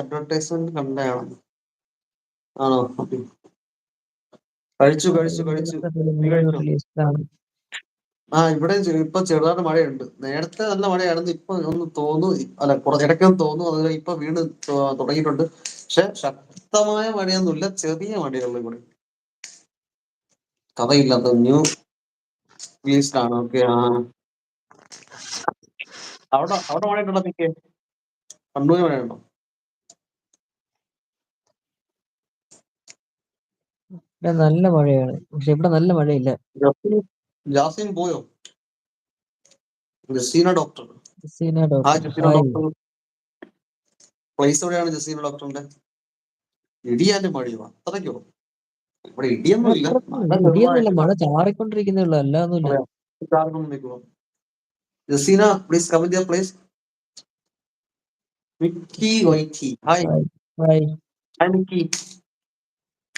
Advertisement കണ്ടതാണ് ആണോ? കഴിച്ചു കഴിച്ചു കഴിച്ചു. ആ ഇവിടെ ഇപ്പൊ ചെറുതായിട്ട് മഴയുണ്ട്. നേരത്തെ നല്ല മഴയാണെന്ന് ഇപ്പൊ ഒന്ന് തോന്നു അല്ല കുറച്ച് ഇടയ്ക്കൊന്ന് തോന്നു അത് ഇപ്പൊ വീണ് തുടങ്ങിയിട്ടുണ്ട്. പക്ഷെ ശക്തമായ മഴയൊന്നുമില്ല ചെറിയ മഴയുള്ളൂ ഇവിടെ. കഥയില്ലാത്ത ന്യൂ റിലീസ്ഡ് ആണ് ഓക്കെ ആ. അവിടെ അവിടെ മഴയുണ്ടോ നിൽക്കേ കണ്ണൂര് മഴയുണ്ടോ? ഇവിടെ നല്ല മഴയാണ്. പക്ഷെ ഇവിടെ നല്ല മഴയില്ല. ജസീൻ പോയോ? Jaseena doctor. Jaseena hi doctor. Jaseena hi. Doctor. Place എവിടെയാണ് ജസീന ഡോക്ടറിന്റെ? ഇടിയാന്റെ മഴയോ? അത്രയ്ക്കോ? ഇവിടെ ഇടിയൊന്നും ഇല്ല മഴ ഇടിയൊന്നുമില്ല. ചെറുതായിട്ട്. മഴ ചാറിക്കൊണ്ടിരിക്കുന്നേ ഉള്ളൂ. അല്ലാതൊന്നുമില്ല. Jaseena please comment your place Mickey വൈറ്റി hi hi hi hi Mickey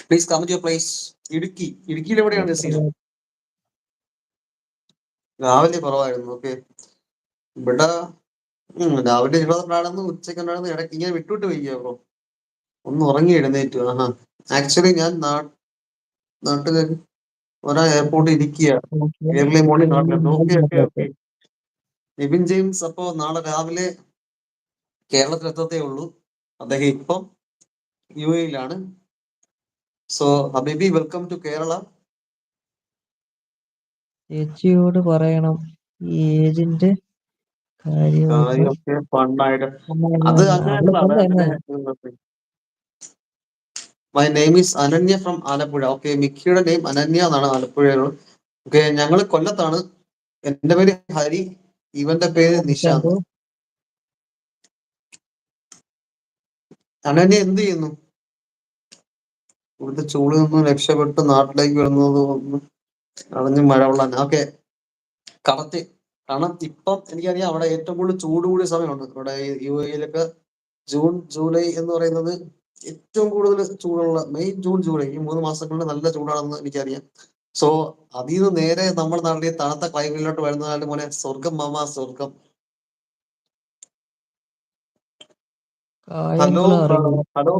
please comment your place Idukki. ഇടുക്കിയിൽ എവിടെയാണ് ജസീന രാവിലെ കുറവായിരുന്നു. ഓക്കെ ഇവിടെ രാവിലെ ഇരുപതുണ്ടായിരുന്നു ഉച്ചയ്ക്ക് ഉണ്ടായിരുന്നു ഇടയ്ക്ക് ഇങ്ങനെ വിട്ടുവിട്ട് വയ്ക്കുക ബ്രോ ഒന്ന് ഉറങ്ങി എഴുന്നേറ്റു. ആഹ്. ആക്ച്വലി ഞാൻ നാട്ടിൽ ഒരാ എയർപോർട്ടിൽ ഇരിക്കുക ഏർലി മോർണിംഗ് നാട്ടിലുണ്ട് okay okay okay Nivin James അപ്പോ നാളെ രാവിലെ കേരളത്തിൽ എത്തത്തേ ഉള്ളൂ. അദ്ദേഹം ഇപ്പം യു എയിലാണ് സോ ഹബീബി വെൽക്കം ടു കേരള ചേച്ചിയോട് പറയണം ഈ ഏജിന്റെ കാര്യമൊക്കെ കാര്യമൊക്കെ ഫണ്ണായിട്ട് അത് my name is Ananya from Alappuzha okay മിക്കിയുടെ name Ananya എന്നാണ് ആലപ്പുഴയിലുള്ള ഓക്കെ ഞങ്ങൾ കൊല്ലത്താണ്. എന്റെ പേര് ഹരി ഇവന്റെ പേര് നിഷ. അനന്യ എന്ത് ചെയ്യുന്നു? ഇവിടുത്തെ ചൂടിൽ നിന്നും രക്ഷപ്പെട്ട് നാട്ടിലേക്ക് വരുന്നത് അടഞ്ഞ് മഴ കൊള്ളാൻ. ഓക്കെ. കറക്റ്റ് കാരണം ഇപ്പം എനിക്കറിയാം അവിടെ ഏറ്റവും കൂടുതൽ ചൂട് കൂടിയ സമയമുണ്ട്. ഇവിടെ യു എയിലൊക്കെ ജൂൺ ജൂലൈ എന്ന് പറയുന്നത് ഏറ്റവും കൂടുതൽ ചൂടുള്ള മെയ് ജൂൺ ജൂലൈ ഈ മൂന്ന് മാസങ്ങളിൽ നല്ല ചൂടാണെന്ന് എനിക്കറിയാം. സോ അതിൽ നിന്ന് നേരെ നമ്മുടെ നാട്ടിലെ തണുത്ത ക്ലൈമറ്റിലോട്ട് വരുന്നതായിട്ട് മോനെ സ്വർഗം മാമ സ്വർഗം ഹലോ ഹലോ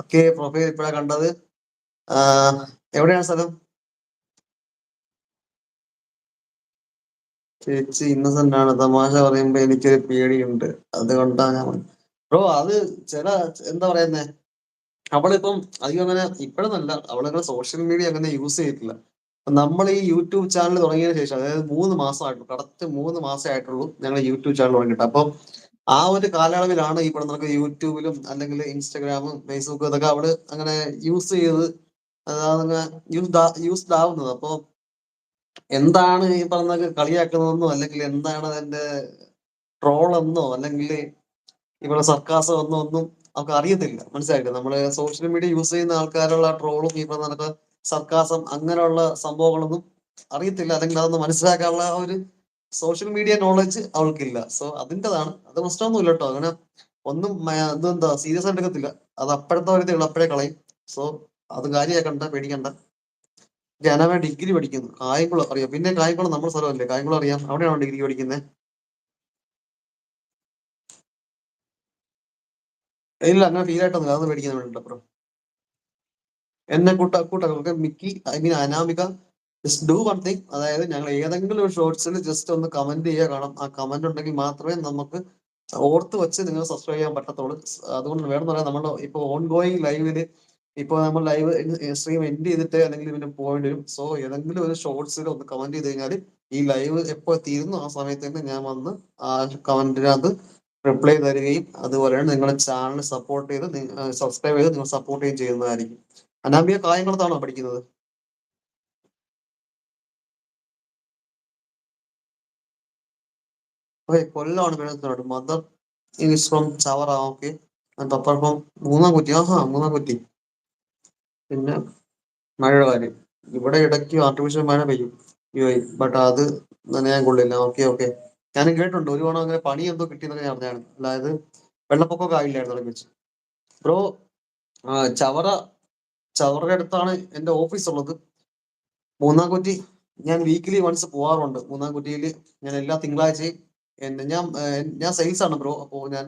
ഓക്കെ പ്രൊഫൈൽ ഇപ്പോഴാ കണ്ടത്. എവിടെയാണ് സ്ഥലം? ചേച്ചി ഇന്നസെന്റ് ആണ്. തമാശ പറയുമ്പോ എനിക്കൊരു പേടിയുണ്ട്. അതുകൊണ്ടാണ് ഞാൻ ബ്രോ അത് ചില എന്താ പറയുന്നേ? അവളിപ്പം അധികം അങ്ങനെ ഇപ്പോഴൊന്നല്ല. അവളങ്ങനെ സോഷ്യൽ മീഡിയ അങ്ങനെ യൂസ് ചെയ്തിട്ടില്ല. നമ്മൾ ഈ യൂട്യൂബ് ചാനൽ തുടങ്ങിയതിന് ശേഷം അതായത് മൂന്ന് മാസമായിട്ടുള്ളൂ കറക്റ്റ് മൂന്ന് മാസമായിട്ടുള്ളൂ ഞങ്ങൾ യൂട്യൂബ് ചാനൽ തുടങ്ങിയിട്ട്. അപ്പം ആ ഒരു കാലയളവിലാണ് ഈ പറഞ്ഞ യൂട്യൂബിലും അല്ലെങ്കിൽ ഇൻസ്റ്റാഗ്രാമും ഫേസ്ബുക്കും ഇതൊക്കെ അവിടെ അങ്ങനെ യൂസ് ചെയ്ത് അതങ്ങനെ യൂസ് യൂസ്ഡ് ആവുന്നത് അപ്പൊ എന്താണ് ഈ പറഞ്ഞ കളിയാക്കുന്നതെന്നോ അല്ലെങ്കിൽ എന്താണ് അതിന്റെ ട്രോൾ എന്നോ അല്ലെങ്കിൽ ഇവിടെ സർക്കാസം എന്നോ ഒന്നും നമുക്ക് അറിയത്തില്ല. മനസ്സിലായില്ലേ? നമ്മൾ സോഷ്യൽ മീഡിയ യൂസ് ചെയ്യുന്ന ആൾക്കാരുള്ള ട്രോളും ഈ പറഞ്ഞ സർക്കാസം അങ്ങനെയുള്ള സംഭവങ്ങളൊന്നും അറിയത്തില്ല. അല്ലെങ്കിൽ അതൊന്നും മനസ്സിലാക്കാനുള്ള ഒരു സോഷ്യൽ മീഡിയ നോളജ് അവൾക്കില്ല. സോ അതിന്റെതാണ്. അത് പ്രശ്നമൊന്നുമില്ല കേട്ടോ അങ്ങനെ ഒന്നും ഇതെന്താ സീരിയസ് ആയിട്ട് എടുക്കത്തില്ല. അത് അപ്പോഴത്തെ കാര്യത്തിൽ അപ്പോഴേ കളയും. സോ അത് കാര്യമാക്കണ്ട പേടിക്കണ്ട. ഞാനവൻ ഡിഗ്രി പഠിക്കുന്നു. കായംകുളം അറിയാം. പിന്നെ കായംകുളം നമ്മുടെ സ്ഥലമല്ലേ? കായംകുളം അറിയാം. അവിടെയാണോ ഡിഗ്രി പഠിക്കുന്നത് ഇല്ല അങ്ങനെ ഫീൽ ആയിട്ടൊന്നും അതൊന്നും പേടിക്കാൻ വേണ്ട ബ്രോ എന്നെ കൂട്ട കൂട്ടങ്ങൾക്ക് Mickey I mean Anamika just do one thing അതായത് ഞങ്ങൾ ഏതെങ്കിലും ഒരു ഷോർട്സിൽ ജസ്റ്റ് ഒന്ന് കമന്റ് ചെയ്യുക. കാണാം ആ കമന്റ് ഉണ്ടെങ്കിൽ മാത്രമേ നമുക്ക് ഓർത്ത് വെച്ച് നിങ്ങൾ സബ്സ്ക്രൈബ് ചെയ്യാൻ പറ്റത്തുള്ളൂ. അതുകൊണ്ട് വേണം പറയാം നമ്മൾ ഇപ്പൊ ഓൺ ഗോയിങ് ലൈവിൽ ഇപ്പൊ നമ്മൾ ലൈവ് സ്ട്രീം എൻഡ് ചെയ്തിട്ട് അല്ലെങ്കിൽ പിന്നെ പോയിന്റ് വരും. സോ ഏതെങ്കിലും ഒരു ഷോർട്സിൽ ഒന്ന് കമന്റ് ചെയ്ത് കഴിഞ്ഞാൽ ഈ ലൈവ് എപ്പോൾ തീരുന്നു ആ സമയത്ത് തന്നെ ഞാൻ വന്ന് ആ കമന്റിനകത്ത് റിപ്ലൈ തരികയും അതുപോലെ നിങ്ങളുടെ ചാനൽ സപ്പോർട്ട് ചെയ്ത് സബ്സ്ക്രൈബ് ചെയ്ത് നിങ്ങൾ സപ്പോർട്ട് ചെയ്യുകയും ചെയ്യുന്നതായിരിക്കും. അനാമിയ കായംകുളത്താണോ പഠിക്കുന്നത്? ഓക്കെ കൊല്ലമാണ് വീണത്തോട് mother is from Chavara okay papa from Moonnamkutti ആഹാ മൂന്നാംകുറ്റി പിന്നെ മഴയുടെ കാര്യം. ഇവിടെ ഇടയ്ക്ക് ആർട്ടിഫിഷ്യൽ മഴ പെയ്യും. ബട്ട് അത് നനയാൻ കൊള്ളില്ല. ഓക്കെ ഓക്കെ ഞാൻ കേട്ടിട്ടുണ്ട്. ഒരു തവണ അങ്ങനെ പണി എന്തോ കിട്ടിയെന്നൊക്കെ ഞാൻ അറിഞ്ഞാണ്. അതായത് വെള്ളപ്പൊക്കമൊക്കെ ആയില്ലായിരുന്നു അവിടെ വെച്ച്. ബ്രോ ചവറ ചവറയുടെ അടുത്താണ് എന്റെ ഓഫീസ് ഉള്ളത്. മൂന്നാംകുറ്റി ഞാൻ വീക്കിലി വൺസ് പോവാറുണ്ട്. മൂന്നാംകുറ്റിയിൽ ഞാൻ എല്ലാ തിങ്കളാഴ്ചയും ഞാൻ ഞാൻ സെയിൽസ് ആണ് ബ്രോ. അപ്പോ ഞാൻ